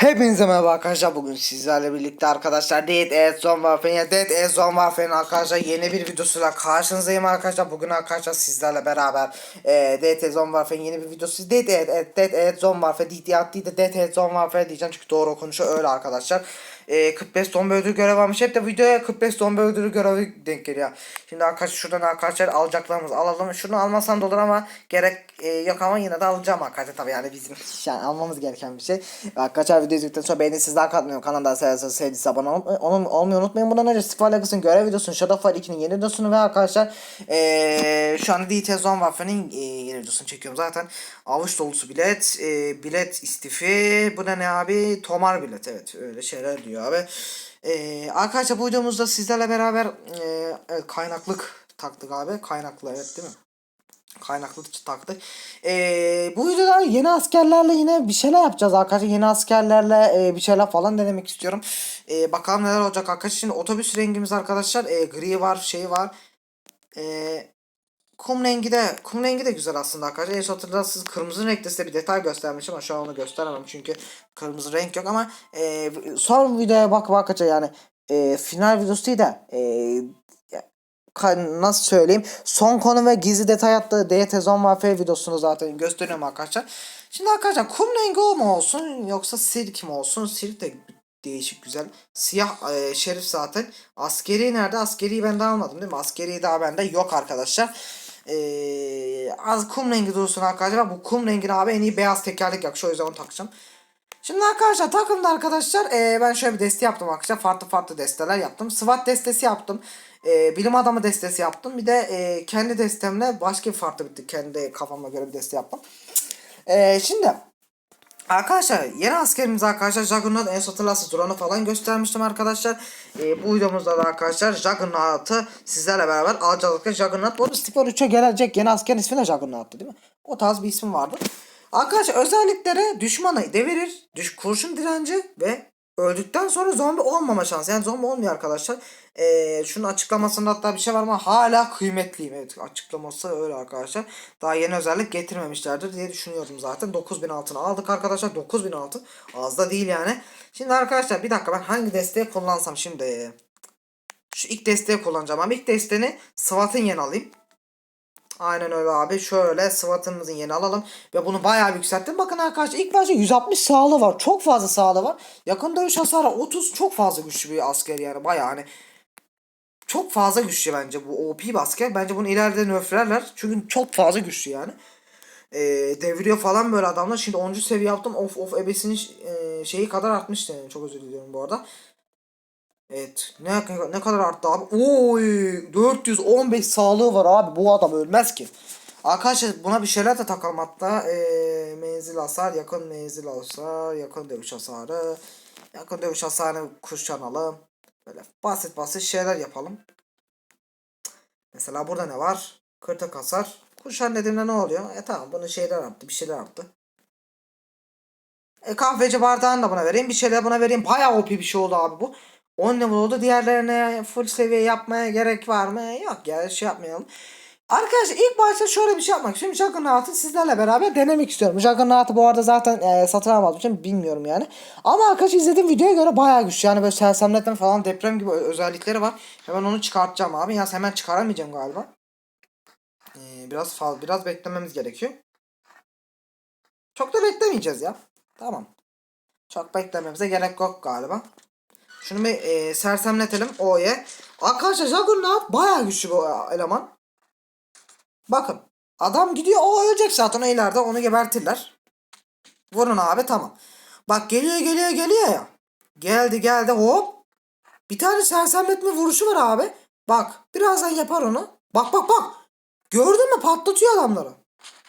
Hepinize merhaba arkadaşlar. Bugün sizlerle birlikte arkadaşlar Dead Air Zone Warfare'in ya Dead Air Zone Warfare'in arkadaşlar yeni bir videosuyla karşınızdayım arkadaşlar. Bugün arkadaşlar sizlerle beraber e, Dead Air Zone Warfare'in yeni bir videosu. Dead Air, Dead, Air Zone Warfare Dead Air Zone Warfare diyeceğim çünkü doğru konuşuyor öyle arkadaşlar e, 45 zombi öldürü görev varmış hep de videoya 45 zombi öldürü görevi denk geliyor şimdi arkadaşlar şuradan arkadaşlar alacaklarımızı alalım şunu almasam da olur ama gerek e, yok ama yine de alacağım arkadaşlar tabii yani bizim yani almamız gereken bir şey. Arkadaşlar video izledikten sonra beğeni sizden katmıyorum. Kanalda seyrediyorsanız sevdiyse abone ol, onu, olmayı unutmayın. Bundan önce Stifal Legacy'nin görev videosunu, Shadow Fight 2'nin yeni videosunu ve arkadaşlar ee, şu anda DT Zone Waffe'nin ee, yeni videosunu çekiyorum zaten. Avuç dolusu bilet, ee, bilet istifi. Bu da ne abi? Tomar bilet. Evet öyle şeyler diyor abi. Ee, arkadaşlar bu videomuzda sizlerle beraber ee, evet, kaynaklık taktık abi. Kaynaklı evet değil mi? kaynaklı taktık. Ee, bu videoda yeni askerlerle yine bir şeyler yapacağız arkadaşlar. Yeni askerlerle e, bir şeyler falan denemek istiyorum. Ee, bakalım neler olacak arkadaşlar. Şimdi otobüs rengimiz arkadaşlar e, gri var, şey var. E, kum rengi de kum rengi de güzel aslında arkadaşlar. En son hatırlarsınız kırmızı renkte size bir detay göstermişim ama şu an onu gösteremem çünkü kırmızı renk yok ama e, son videoya bak bakacak yani e, final videosu değil de e, nasıl söyleyeyim son konu ve gizli detay attığı DT Zone Warfare videosunu zaten gösteriyorum arkadaşlar. Şimdi arkadaşlar kum rengi o mu olsun yoksa sirk mi olsun? Sirk de değişik güzel. Siyah e, şerif zaten. Askeri nerede? Askeriyi ben daha almadım değil mi? Askeri daha bende yok arkadaşlar. Ee, az kum rengi dursun arkadaşlar. Bu kum rengine abi en iyi beyaz tekerlek yakışıyor. O yüzden onu takacağım. Şimdi arkadaşlar takımda arkadaşlar e, ben şöyle bir deste yaptım arkadaşlar. Farklı farklı desteler yaptım. SWAT destesi yaptım. E, bilim adamı destesi yaptım. Bir de e, kendi destemle başka bir farklı bir kendi kafama göre bir deste yaptım. E, şimdi Arkadaşlar yeni askerimiz arkadaşlar Juggernaut en son drone'u falan göstermiştim arkadaşlar. Ee, bu videomuzda da arkadaşlar Juggernaut'ı sizlerle beraber alacağız. Juggernaut bu Stiper 3'e gelecek yeni asker ismi de Juggernaut'tu değil mi? O tarz bir isim vardı. Arkadaşlar özellikleri düşmanı devirir, düş kurşun direnci ve öldükten sonra zombi olmama şansı. Yani zombi olmuyor arkadaşlar. Ee, şunun açıklamasında hatta bir şey var ama hala kıymetliyim. Evet açıklaması öyle arkadaşlar. Daha yeni özellik getirmemişlerdir diye düşünüyorum zaten. 9000 altını aldık arkadaşlar. 9000 altın. Az da değil yani. Şimdi arkadaşlar bir dakika ben hangi desteği kullansam şimdi. Şu ilk desteği kullanacağım. Ama ilk desteğini SWAT'ın yeni alayım. Aynen öyle abi. Şöyle SWAT'ımızın yeni alalım. Ve bunu bayağı yükselttim. Bakın arkadaşlar ilk başta 160 sağlığı var. Çok fazla sağlığı var. Yakın dövüş hasarı 30 çok fazla güçlü bir asker yani. Bayağı hani çok fazla güçlü bence bu OP bir asker. Bence bunu ileride nerflerler. Çünkü çok fazla güçlü yani. Ee, deviriyor falan böyle adamlar. Şimdi 10. seviye yaptım. Of of ebesinin e, şeyi kadar artmıştı yani. Çok özür diliyorum bu arada. Evet. Ne, ne kadar arttı abi? Oy 415 sağlığı var abi. Bu adam ölmez ki. Arkadaşlar buna bir şeyler de takalım hatta. Ee, menzil hasar, yakın menzil hasar, yakın dövüş hasarı. Yakın dövüş hasarını kuşanalım. Böyle basit basit şeyler yapalım. Mesela burada ne var? Kırtık hasar. Kuşan dediğimde ne oluyor? E tamam bunu şeyler yaptı. Bir şeyler yaptı. E kahveci bardağını da buna vereyim. Bir şeyler buna vereyim. Bayağı OP bir şey oldu abi bu. 10 level oldu. Diğerlerine full seviye yapmaya gerek var mı? Yok ya şey yapmayalım. Arkadaşlar ilk başta şöyle bir şey yapmak istiyorum. Juggernaut'u sizlerle beraber denemek istiyorum. Juggernaut'u bu arada zaten e, satın almadığım için bilmiyorum yani. Ama arkadaşlar izlediğim videoya göre bayağı güçlü. Yani böyle sersemletme falan deprem gibi özellikleri var. Hemen onu çıkartacağım abi. Ya hemen çıkaramayacağım galiba. Ee, biraz fal biraz beklememiz gerekiyor. Çok da beklemeyeceğiz ya. Tamam. Çok beklememize gerek yok galiba. Şunu bir e, sersemletelim O'ya. Arkadaşlar Juggernaut bayağı güçlü bu eleman. Bakın. Adam gidiyor o ölecek zaten o ileride onu gebertirler. Vurun abi tamam. Bak geliyor geliyor geliyor ya. Geldi geldi hop. Bir tane sersemletme vuruşu var abi. Bak birazdan yapar onu. Bak bak bak. Gördün mü patlatıyor adamları.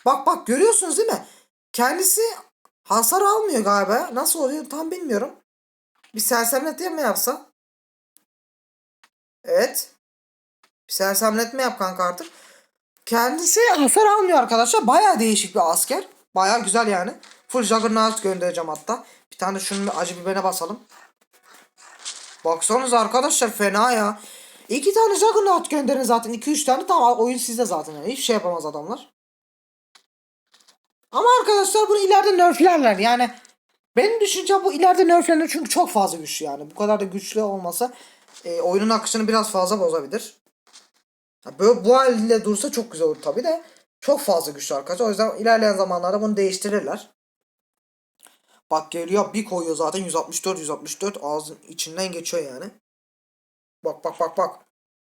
Bak bak görüyorsunuz değil mi? Kendisi hasar almıyor galiba. Nasıl oluyor tam bilmiyorum. Bir sersemletme mi yapsa? Evet. Bir sersemletme yap kanka artık. Kendisi hasar almıyor arkadaşlar. Baya değişik bir asker. Baya güzel yani. Full Juggernaut göndereceğim hatta. Bir tane şunun acı biberine basalım. Baksanıza arkadaşlar fena ya. İki tane Juggernaut gönderin zaten. 2-3 tane tamam oyun sizde zaten yani. Hiçbir şey yapamaz adamlar. Ama arkadaşlar bunu ileride nerflerler yani. Benim düşüncem bu ileride nerflenir çünkü çok fazla güçlü yani. Bu kadar da güçlü olmasa e, oyunun akışını biraz fazla bozabilir. Böyle bu haliyle dursa çok güzel olur tabi de. Çok fazla güçlü arkadaşlar. O yüzden ilerleyen zamanlarda bunu değiştirirler. Bak geliyor bir koyuyor zaten 164 164 ağzın içinden geçiyor yani. Bak bak bak bak.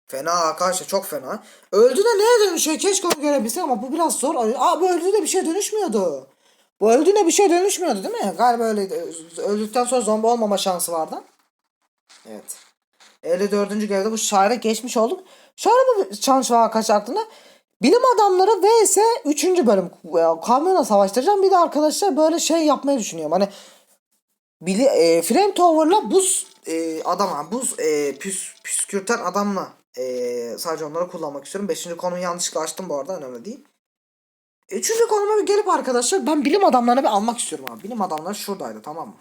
Fena arkadaşlar çok fena. Öldü de neye dönüşüyor? Keşke onu görebilsek ama bu biraz zor. Aa bu öldü de bir şey dönüşmüyordu. Bu öldüğünde bir şey dönüşmüyordu değil mi? Galiba öyleydi. Öldükten sonra zombi olmama şansı vardı. Evet. 54. görevde bu şaire geçmiş olduk. Şöyle bir challenge var arkadaşlar aklımda. Bilim adamları vs 3. bölüm kamyona savaştıracağım. Bir de arkadaşlar böyle şey yapmayı düşünüyorum. Hani Bili, e, Flame Tower'la buz e, adama, buz e, püs, püskürten adamla e, sadece onları kullanmak istiyorum. Beşinci konuyu yanlışlıkla açtım bu arada önemli değil. Üçüncü konuma bir gelip arkadaşlar ben bilim adamlarını bir almak istiyorum abi. Bilim adamları şuradaydı tamam mı?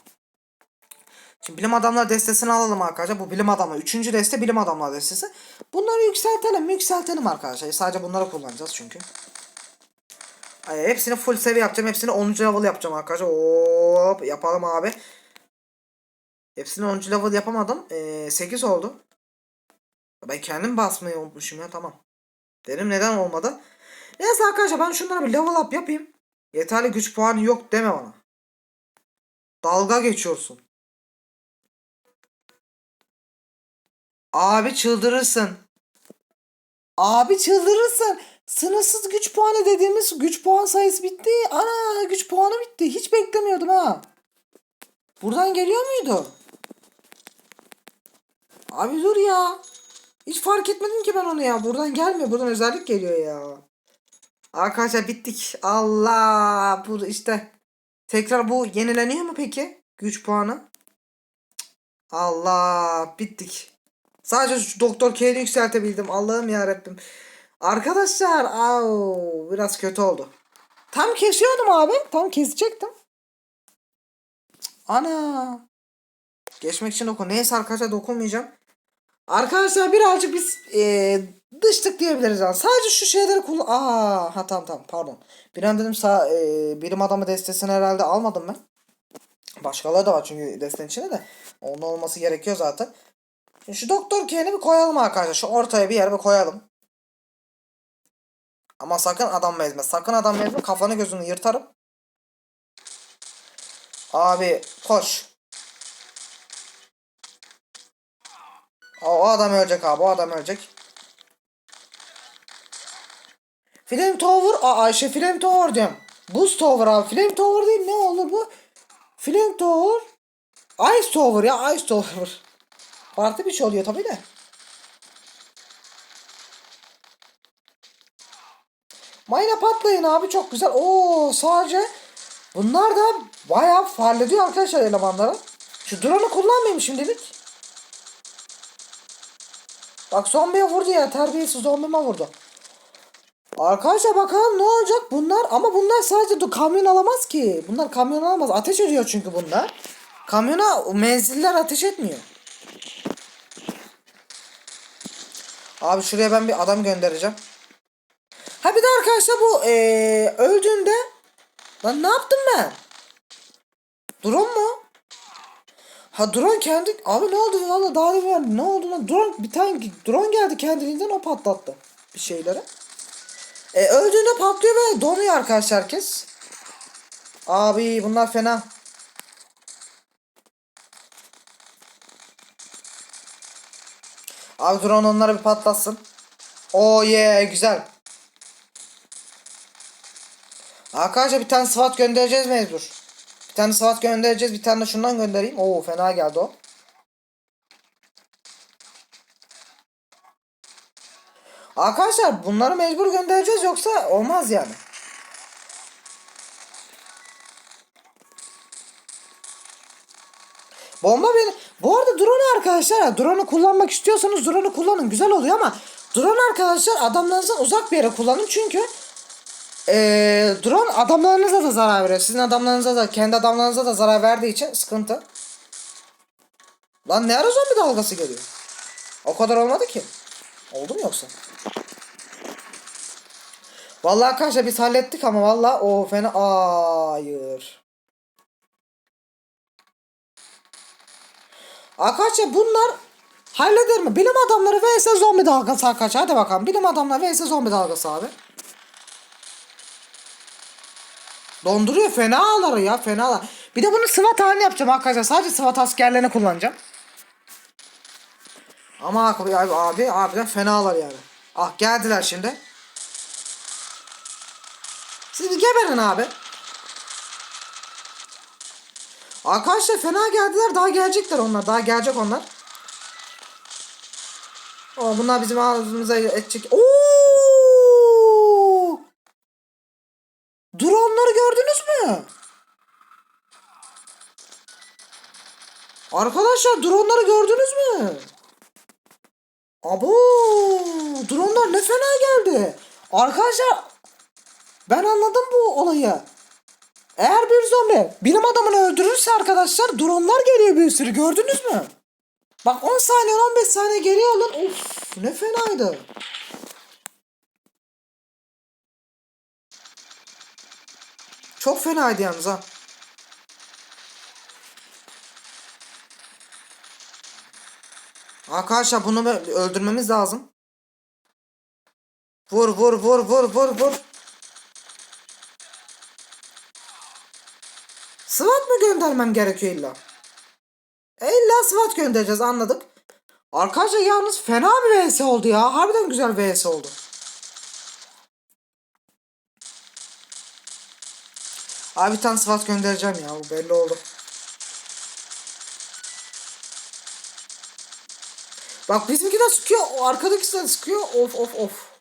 Şimdi bilim adamlar destesini alalım arkadaşlar. Bu bilim adamlar. Üçüncü deste bilim adamlar destesi. Bunları yükseltelim yükseltelim arkadaşlar. Sadece bunları kullanacağız çünkü. Ay, hepsini full seviye yapacağım. Hepsini 10. level yapacağım arkadaşlar. Hop yapalım abi. Hepsini 10. level yapamadım. Ee, 8 oldu. Ben kendim basmayı unutmuşum ya tamam. Dedim neden olmadı. Neyse arkadaşlar ben şunları bir level up yapayım. Yeterli güç puanı yok deme bana. Dalga geçiyorsun. Abi çıldırırsın. Abi çıldırırsın. Sınırsız güç puanı dediğimiz güç puan sayısı bitti. Ana güç puanı bitti. Hiç beklemiyordum ha. Buradan geliyor muydu? Abi dur ya. Hiç fark etmedim ki ben onu ya. Buradan gelmiyor. Buradan özellik geliyor ya. Arkadaşlar bittik. Allah. Bu işte. Tekrar bu yenileniyor mu peki? Güç puanı. Allah. Bittik. Sadece şu Doktor K'yi yükseltebildim. Allah'ım ya Rabbim. Arkadaşlar. Au, biraz kötü oldu. Tam kesiyordum abi. Tam kesecektim. Ana. Geçmek için dokun. Neyse arkadaşlar dokunmayacağım. Arkadaşlar birazcık biz e, dıştık diyebiliriz yani. Sadece şu şeyleri kullan... Aa, ha tamam tamam pardon. Bir an dedim sağ, e, bilim adamı destesini herhalde almadım ben. Başkaları da var çünkü destenin içinde de. Onun olması gerekiyor zaten. Şimdi şu doktor K'ni bir koyalım arkadaşlar. Şu ortaya bir yere bir koyalım. Ama sakın adam ezme. Sakın adam ezme. Kafanı gözünü yırtarım. Abi koş. O, o adam ölecek abi. O adam ölecek. Flame Tower. Aa Ayşe Flame Tower diyorum. Buz Tower abi. Flame Tower değil ne olur bu? Flame Tower. Ice Tower ya. Ice Tower. Farklı bir şey oluyor tabii de. Mayna patlayın abi çok güzel. Oo sadece bunlar da bayağı farlediyor arkadaşlar elemanları. Şu drone'u kullanmayayım şimdilik. Bak zombiye vurdu ya terbiyesiz zombime vurdu. Arkadaşlar bakalım ne olacak bunlar ama bunlar sadece du- kamyon alamaz ki. Bunlar kamyon alamaz. Ateş ediyor çünkü bunlar. Kamyona menziller ateş etmiyor. Abi şuraya ben bir adam göndereceğim. Ha bir de arkadaşlar bu eee, öldüğünde lan ne yaptım ben? Drone mu? Ha drone kendi abi ne oldu valla daha da ne oldu lan drone bir tane drone geldi kendiliğinden o patlattı bir şeyleri. E, öldüğünde patlıyor ve donuyor arkadaşlar herkes. Abi bunlar fena. Abi drone onlara bir patlatsın. Oh yeah güzel. Arkadaşlar bir tane SWAT göndereceğiz mecbur. Bir tane SWAT göndereceğiz. Bir tane de şundan göndereyim. Oo fena geldi o. Arkadaşlar bunları mecbur göndereceğiz yoksa olmaz yani. Bomba beni... Bu arada drone arkadaşlar drone'u kullanmak istiyorsanız drone'u kullanın güzel oluyor ama drone arkadaşlar adamlarınızdan uzak bir yere kullanın çünkü ee, drone adamlarınıza da zarar veriyor. Sizin adamlarınıza da kendi adamlarınıza da zarar verdiği için sıkıntı. Lan ne ara zombi dalgası geliyor? O kadar olmadı ki. Oldu mu yoksa? Vallahi arkadaşlar biz hallettik ama vallahi o fena hayır. Arkadaşlar bunlar halleder mi? Bilim adamları vs zombi dalgası arkadaşlar. Hadi bakalım. Bilim adamları vs zombi dalgası abi. Donduruyor fena ağları ya fena ağlar. Bir de bunu SWAT halini yapacağım arkadaşlar. Sadece SWAT askerlerini kullanacağım. Ama abi abi, abi harbiden fenalar yani. Ah geldiler şimdi. Siz bir geberin abi. Arkadaşlar fena geldiler. Daha gelecekler onlar. Daha gelecek onlar. O bunlar bizim ağzımıza edecek. Oo! Drone'ları gördünüz mü? Arkadaşlar drone'ları gördünüz mü? Abo! Drone'lar ne fena geldi. Arkadaşlar ben anladım bu olayı. Eğer bir zombi bilim adamını öldürürse arkadaşlar dronlar geliyor bir sürü gördünüz mü? Bak 10 saniye 15 saniye geriye alın. Of ne fenaydı. Çok fenaydı yalnız ha. Arkadaşlar bunu öldürmemiz lazım. Vur vur vur vur vur vur. SWAT mı göndermem gerekiyor illa? E illa SWAT göndereceğiz anladık. Arkadaşlar yalnız fena bir vs oldu ya. Harbiden güzel vs oldu. Abi bir tane SWAT göndereceğim ya. Bu belli oldu. Bak bizimki de sıkıyor. O arkadaki de sıkıyor. Of of of.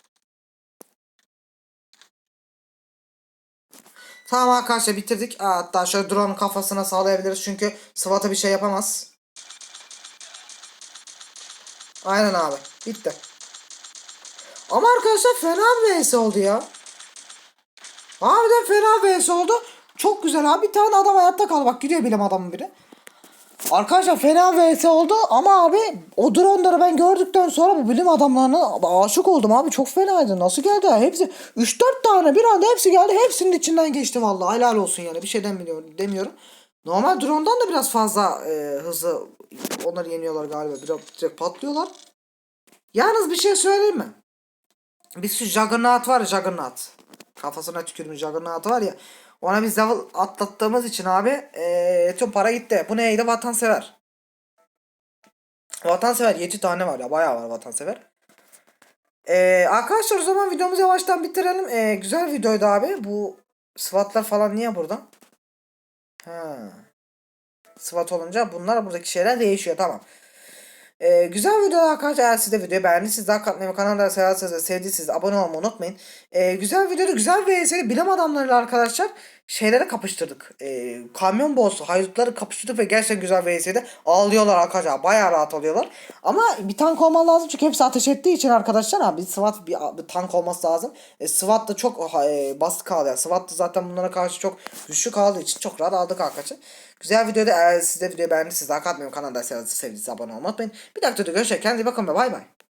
Tamam arkadaşlar bitirdik. Aa, Hatta şöyle drone kafasına sağlayabiliriz çünkü SWAT'a bir şey yapamaz. Aynen abi. Bitti. Ama arkadaşlar fena bir vs oldu ya. Harbiden fena vs oldu. Çok güzel abi. Bir tane adam hayatta kaldı. Bak gidiyor bilim adamı biri. Arkadaşlar fena vs oldu ama abi o dronları ben gördükten sonra bu bilim adamlarına aşık oldum abi çok fenaydı nasıl geldi hepsi 3-4 tane bir anda hepsi geldi hepsinin içinden geçti vallahi helal olsun yani bir şey demiyorum, demiyorum. Normal drone'dan da biraz fazla e, hızlı onları yeniyorlar galiba biraz direkt patlıyorlar. Yalnız bir şey söyleyeyim mi? Bir şu Juggernaut var ya Juggernaut. Kafasına tükürmüş Juggernaut var ya. Ona biz level atlattığımız için abi ee, tüm para gitti. Bu neydi? Vatansever. Vatansever 7 tane var ya. Bayağı var vatansever. Ee, arkadaşlar o zaman videomuzu yavaştan bitirelim. Ee, güzel videoydu abi. Bu SWAT'lar falan niye burada? Ha. SWAT olunca bunlar buradaki şeyler değişiyor. Tamam. Ee, güzel video arkadaşlar. Eğer siz de videoyu beğendiyseniz daha katlayın ve kanalda ve sevdiyseniz abone olmayı unutmayın. Ee, güzel videoda güzel eseri bilim adamlarıyla arkadaşlar şeylere kapıştırdık. Ee, kamyon boss haydutları kapıştırdık ve gerçekten güzel eseri ağlıyorlar arkadaşlar. Bayağı rahat alıyorlar. Ama bir tank olman lazım çünkü hepsi ateş ettiği için arkadaşlar abi SWAT bir, bir tank olması lazım. E, SWAT da çok e, basit kaldı. Yani. SWAT da zaten bunlara karşı çok güçlü kaldığı için çok rahat aldık arkadaşlar. Güzel videoda eğer siz de videoyu beğendiyseniz daha katmayın kanalda sevdiyseniz abone olmayı unutmayın. Bir dakika görüşürüz. Kendinize bakın ve bay bay.